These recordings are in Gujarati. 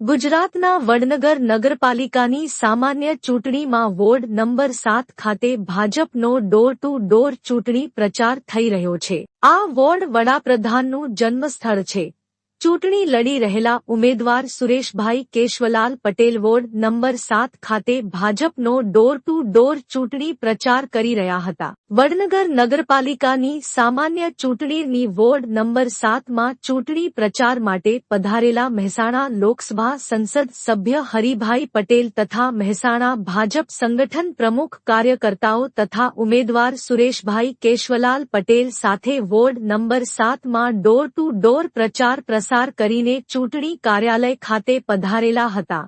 ગુજરાતના વડનગર નગરપાલિકાની સામાન્ય ચૂંટણીમાં વોર્ડ નંબર સાત ખાતે ભાજપનો ડોર ટુ ડોર ચૂંટણી પ્રચાર થઈ રહ્યો છે. આ વોર્ડ વડાપ્રધાનનું જન્મસ્થળ છે. ચૂંટણી લડી રહેલા ઉમેદવાર સુરેશભાઈ કેશવલાલ પટેલ વોર્ડ નંબર સાત ખાતે ભાજપનો ડોર ટુ ડોર ચૂંટણી પ્રચાર કરી રહ્યા હતા. વડનગર નગરપાલિકાની સામાન્ય ચૂંટણીની વોર્ડ નંબર સાતમાં ચૂંટણી પ્રચાર માટે પધારેલા મહેસાણા લોકસભા સંસદ સભ્ય હરિભાઈ પટેલ તથા મહેસાણા ભાજપ સંગઠન પ્રમુખ કાર્યકર્તાઓ તથા ઉમેદવાર સુરેશભાઈ કેશવલાલ પટેલ સાથે વોર્ડ નંબર સાતમાં ડોર ટુ ડોર પ્રચાર પ્રસાર કરીને ચૂંટણી કાર્યાલય ખાતે પધારેલા હતા.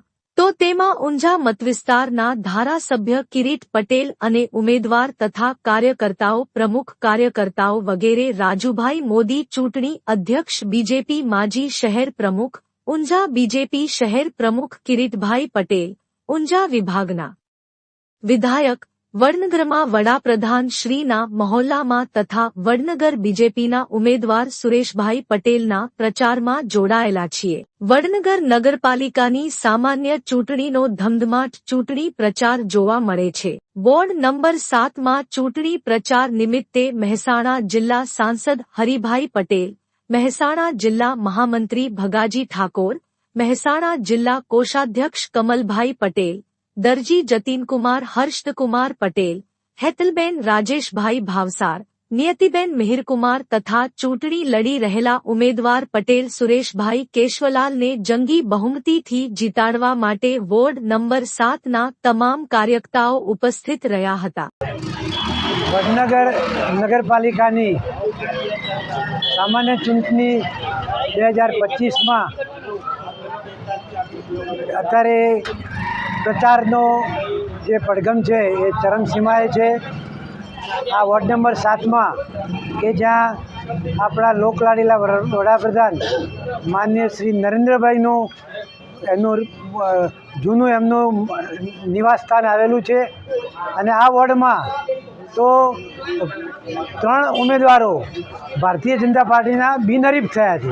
તેમાં ઊંઝા મતવિસ્તારના ધારાસભ્ય કિરીટ પટેલ અને ઉમેદવાર તથા કાર્યકર્તાઓ, પ્રમુખ કાર્યકર્તાઓ વગેરે રાજુભાઈ મોદી ચૂંટણી અધ્યક્ષ બીજેપી માજી શહેર પ્રમુખ, ઊંઝા બીજેપી શહેર પ્રમુખ કિરીટભાઈ પટેલ, ઊંઝા વિભાગના વિધાયક વડનગરમાં વડાપ્રધાન શ્રીના મહોલ્લામાં તથા વડનગર બીજેપીના ઉમેદવાર સુરેશભાઈ પટેલના પ્રચારમાં જોડાયેલા છીએ. વડનગર નગરપાલિકાની સામાન્ય ચૂંટણીનો ધમધમાટ ચૂંટણી પ્રચાર જોવા મળે છે. વોર્ડ નંબર સાતમાં ચૂંટણી પ્રચાર નિમિત્તે મહેસાણા જિલ્લા સાંસદ હરિભાઈ પટેલ, મહેસાણા જિલ્લા મહામંત્રી ભગાજી ઠાકોર, મહેસાણા જિલ્લા કોષાધ્યક્ષ કમલભાઈ પટેલ દરજી જતીનકુમાર, હર્ષદકુમાર પટેલ, હેતલબેન રાજેશભાઈ ભાવસાર, નિયતિબેન મિહિરકુમાર તથા ચૂંટણી લડી રહેલા ઉમેદવાર પટેલ, સુરેશભાઈ કેશવલાલને જંગી બહુમતીથી જીતાડવા માટે વોર્ડ નંબર સાતના તમામ કાર્યકર્તાઓ ઉપસ્થિત રહ્યા હતા. વડનગર નગરપાલિકાની સામાન્ય ચૂંટણી બે હજાર પચીસમાં અત્યારે પ્રચારનો જે પડઘમ છે એ ચરમસીમાએ છે. આ વોર્ડ નંબર સાતમાં કે જ્યાં આપણા લોકલાડીલા વડાપ્રધાન માન્ય શ્રી નરેન્દ્રભાઈનું એમનું જૂનું એમનું નિવાસસ્થાન આવેલું છે. અને આ વોર્ડમાં તો ત્રણ ઉમેદવારો ભારતીય જનતા પાર્ટીના બિનહરીફ થયા છે.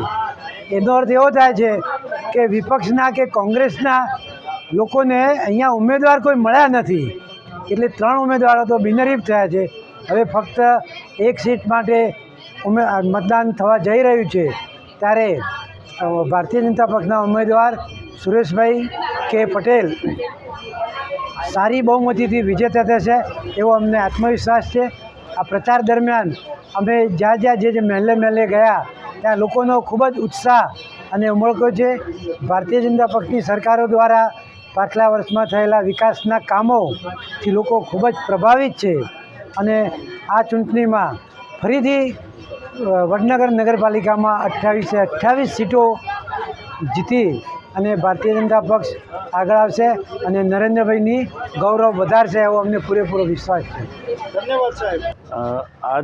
એનો અર્થ એવો થાય છે કે વિપક્ષના કે કોંગ્રેસના લોકોને અહીંયા ઉમેદવાર કોઈ મળ્યા નથી. એટલે ત્રણ ઉમેદવારો તો બિનરીફ થયા છે. હવે ફક્ત એક સીટ માટે ઉમે મતદાન થવા જઈ રહ્યું છે. ત્યારે ભારતીય જનતા પક્ષના ઉમેદવાર સુરેશભાઈ કે પટેલ સારી બહુમતીથી વિજેતા થશે એવો અમને આત્મવિશ્વાસ છે. આ પ્રચાર દરમિયાન અમે જ્યાં જ્યાં જે જે મહેલે મહેલે ગયા, ત્યાં લોકોનો ખૂબ જ ઉત્સાહ અને ઉમળકો છે. ભારતીય જનતા પક્ષની સરકારો દ્વારા પાછલા વર્ષમાં થયેલા વિકાસના કામોથી લોકો ખૂબ જ પ્રભાવિત છે. અને આ ચૂંટણીમાં ફરીથી વડનગર નગરપાલિકામાં અઠ્ઠાવીસે અઠ્ઠાવીસ સીટો જીતી અને ભારતીય જનતા પક્ષ આગળ આવશે અને નરેન્દ્રભાઈની ગૌરવ વધારશે એવો અમને પૂરેપૂરો વિશ્વાસ છે. ધન્યવાદ સાહેબ.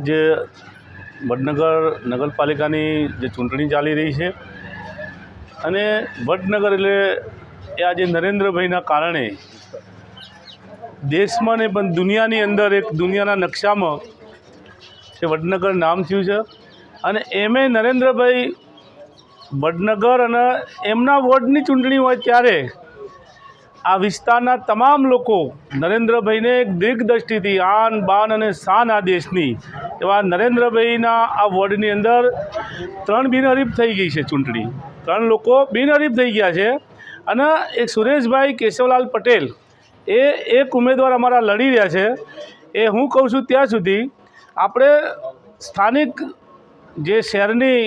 જે વડનગર નગરપાલિકાની જે ચૂંટણી ચાલી રહી છે અને વડનગર એટલે એ આજે નરેન્દ્રભાઈના કારણે દેશમાં ને પણ દુનિયાની અંદર એક દુનિયાના નકશામાં જે વડનગર નામ થયું છે. અને એમે નરેન્દ્રભાઈ વડનગર અને એમના વોર્ડની ચૂંટણી હોય ત્યારે આ વિસ્તારના તમામ લોકો નરેન્દ્રભાઈને એક દીર્ઘદ્રષ્ટિથી આન, બાન અને શાન આ દેશની એવા નરેન્દ્રભાઈના આ વોર્ડની અંદર ત્રણ બિનહરીફ થઈ ગઈ છે ચૂંટણી. ત્રણ લોકો બિનહરીફ થઈ ગયા છે. અને એક સુરેશભાઈ કેશવલાલ પટેલ, એ એક ઉમેદવાર અમારા લડી રહ્યા છે. એ હું કહું છું ત્યાં સુધી, આપણે સ્થાનિક જે શહેરની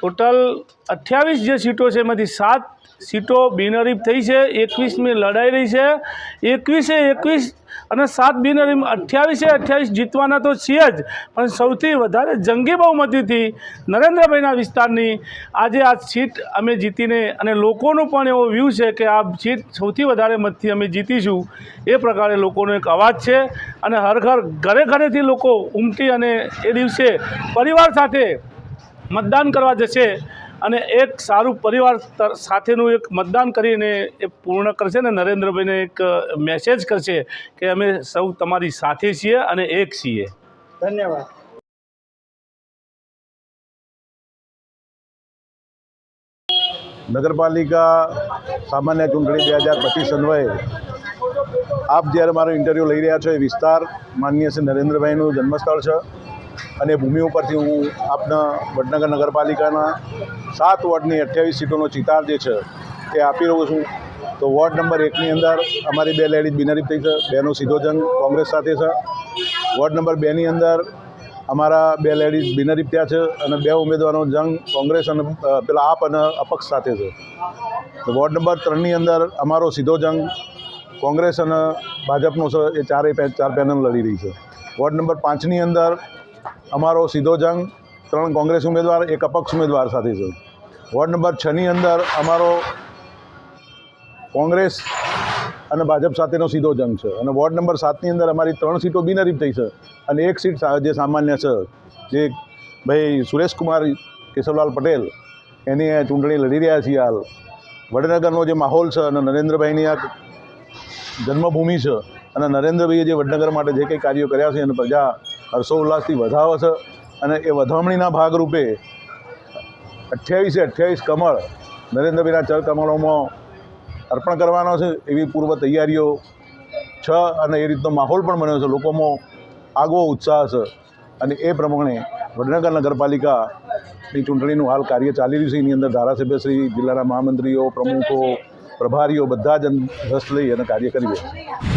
ટોટલ અઠ્યાવીસ જે સીટો છે, એમાંથી સાત સીટો બિનહરીફ થઈ છે, એકવીસમી લડાઈ રહી છે. એકવીસે એકવીસ અને સાત બિનહરીફ, અઠ્યાવીસે અઠ્યાવીસ જીતવાના તો છીએ જ, પણ સૌથી વધારે જંગી બહુમતીથી નરેન્દ્રભાઈના વિસ્તારની આજે આ સીટ અમે જીતીને અને લોકોનો પણ એવો વ્યૂ છે કે આ સીટ સૌથી વધારે મતથી અમે જીતીશું, એ પ્રકારે લોકોનો એક અવાજ છે. અને હર ઘર ઘરે ઘરેથી લોકો ઉમટી અને એ દિવસે પરિવાર સાથે મતદાન કરવા જશે અને એક સારું પરિવાર સાથેનું એક મતદાન કરીને એ પૂર્ણ કરશે ને નરેન્દ્રભાઈને એક મેસેજ કરશે કે અમે સૌ તમારી સાથે છીએ અને એક છીએ. ધન્યવાદ. નગરપાલિકા સામાન્ય ચૂંટણી બે હજાર પચીસ અન્વયે આપ જ્યારે મારો ઇન્ટરવ્યૂ લઈ રહ્યા છો એ વિસ્તાર માનનીય શ્રી નરેન્દ્રભાઈનું જન્મસ્થળ છે. અને ભૂમિ ઉપરથી હું આપના વડનગર નગરપાલિકાના સાત વોર્ડની અઠ્યાવીસ સીટોનો ચિતાર જે છે તે આપી રહ્યો છું. તો વોર્ડ નંબર એકની અંદર અમારી બે લેડીઝ બિનહરીફ થઈ છે, બેનો સીધો જંગ કોંગ્રેસ સાથે છે. વોર્ડ નંબર બેની અંદર અમારા બે લેડીઝ બિનહરીફ થયા છે અને બે ઉમેદવારનો જંગ કોંગ્રેસ અને પેલા આપ અને અપક્ષ સાથે છે. વોર્ડ નંબર ત્રણની અંદર અમારો સીધો જંગ કોંગ્રેસ અને ભાજપનો છે, એ ચારે ચાર પેનલ લડી રહી છે. વોર્ડ નંબર પાંચની અંદર અમારો સીધો જંગ ત્રણ કોંગ્રેસ ઉમેદવાર, એક અપક્ષ ઉમેદવાર સાથે છે. વોર્ડ નંબર છની અંદર અમારો કોંગ્રેસ અને ભાજપ સાથેનો સીધો જંગ છે. અને વોર્ડ નંબર સાતની અંદર અમારી ત્રણ સીટો બિનહરીફ થઈ છે અને એક સીટ જે સામાન્ય છે, જે ભાઈ સુરેશકુમાર કેશવલાલ પટેલ, એની ચૂંટણી લડી રહ્યા છીએ હાલ. વડનગરનો જે માહોલ છે અને નરેન્દ્રભાઈની આ જન્મભૂમિ છે અને નરેન્દ્રભાઈએ જે વડનગર માટે જે કંઈ કાર્યો કર્યા છે અને પ્રજા હર્ષોલ્લાસથી વધાવે છે અને એ વધામણીના ભાગરૂપે અઠ્યાવીસે અઠ્યાવીસ કમળ નરેન્દ્રભાઈના ચર કમળોમાં અર્પણ કરવાનો છે એવી પૂર્વ તૈયારીઓ છ અને એ રીતનો માહોલ પણ બન્યો છે. લોકોમાં આગવો ઉત્સાહ છે અને એ પ્રમાણે વડનગર નગરપાલિકાની ચૂંટણીનું હાલ કાર્ય ચાલી રહ્યું છે. એની અંદર ધારાસભ્યશ્રી જિલ્લાના મહામંત્રીઓ, પ્રમુખો, પ્રભારીઓ બધા જ રસ લઈ અને કાર્ય કરી રહ્યા છે.